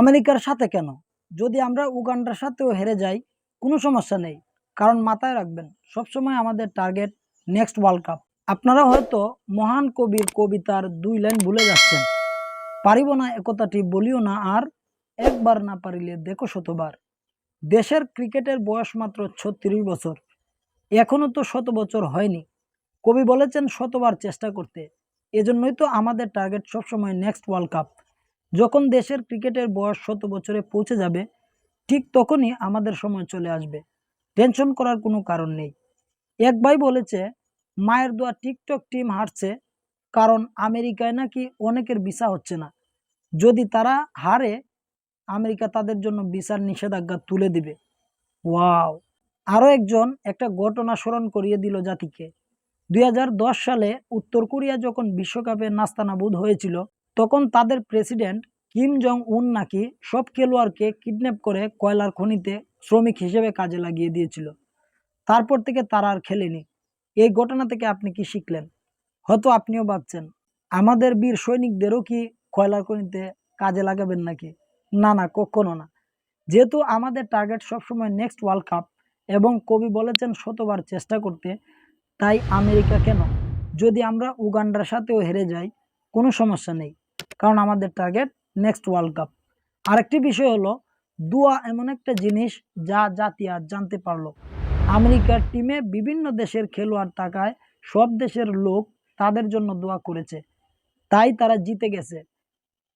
আমেরিকার সাথে কেন? যদি আমরা উগান্ডার সাথেও হেরে যাই, কোনো সমস্যা নেই। কারণ মাথায় রাখবেন, সবসময় আমাদের টার্গেট নেক্সট ওয়ার্ল্ড কাপ। আপনারা হয়তো মহান কবির কবিতার দুই লাইন ভুলে যাচ্ছেন। পারিব না একতাটি বলিও না, আর একবার না পারিলে দেখো শতবার। দেশের ক্রিকেটের বয়স মাত্র ছত্রিশ বছর। এখনও তো শত বছর হয়নি। কবি বলেছেন, শতবার চেষ্টা করতে। এজন্যই তো আমাদের টার্গেট সবসময় নেক্সট ওয়ার্ল্ড কাপ। যখন দেশের ক্রিকেটের বয়স শত বছরে পৌঁছে যাবে, ঠিক তখনই আমাদের সময় চলে আসবে। টেনশন করার কোনো কারণ নেই। এক ভাই বলেছে, মায়ের দোয়া টিকটক টিম হারছে, কারণ আমেরিকায় নাকি অনেকের ভিসা হচ্ছে না। যদি তারা হারে, আমেরিকা তাদের জন্য ভিসার নিষেধাজ্ঞা তুলে দিবে। ওয়াও! আরও একজন একটা ঘটনা স্মরণ করিয়ে দিল জাতিকে। দুই হাজার দশ সালে উত্তর কোরিয়া যখন বিশ্বকাপে নাস্তানাবুদ হয়েছিল তখন তাদের প্রেসিডেন্ট কিম জং উন নাকি সব খেলোয়াড়কে কিডন্যাপ করে কয়লার খনিতে শ্রমিক হিসেবে কাজে লাগিয়ে দিয়েছিল। তারপর থেকে তারা আর খেলেনি। এই ঘটনা থেকে আপনি কি শিখলেন? হয়তো আপনিও ভাবছেন, আমাদের বীর সৈনিকদেরও কি কয়লার খনিতে কাজে লাগাবেন নাকি? না না, কখনো না। যেহেতু আমাদের টার্গেট সবসময় নেক্সট ওয়ার্ল্ড কাপ এবং কবি বলেছেন শতবার চেষ্টা করতে, তাই আমেরিকা কেন? যদি আমরা উগান্ডার সাথেও হেরে যাই, কোনো সমস্যা নেই। কারণ আমাদের টার্গেট নেক্সট ওয়ার্ল্ড কাপ আরেকটি বিষয় হলো, দোয়া এমন একটা জিনিস যা জাতি আর জানতে পারল। আমেরিকার টিমে বিভিন্ন দেশের খেলোয়াড় থাকায় সব দেশের লোক তাদের জন্য দোয়া করেছে। তাই তারা জিতে গেছে।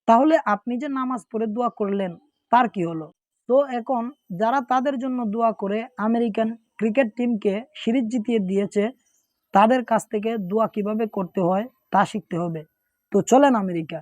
তাহলে আপনি যে নামাজ পড়ে দোয়া করলেন, তার কি হলো? তো এখন যারা তাদের জন্য দোয়া করে আমেরিকান ক্রিকেট টিমকে সিরিজ জিতিয়ে দিয়েছে, তাদের কাছ থেকে দোয়া কীভাবে করতে হয়, তা শিখতে হবে। তো চলেন আমেরিকা।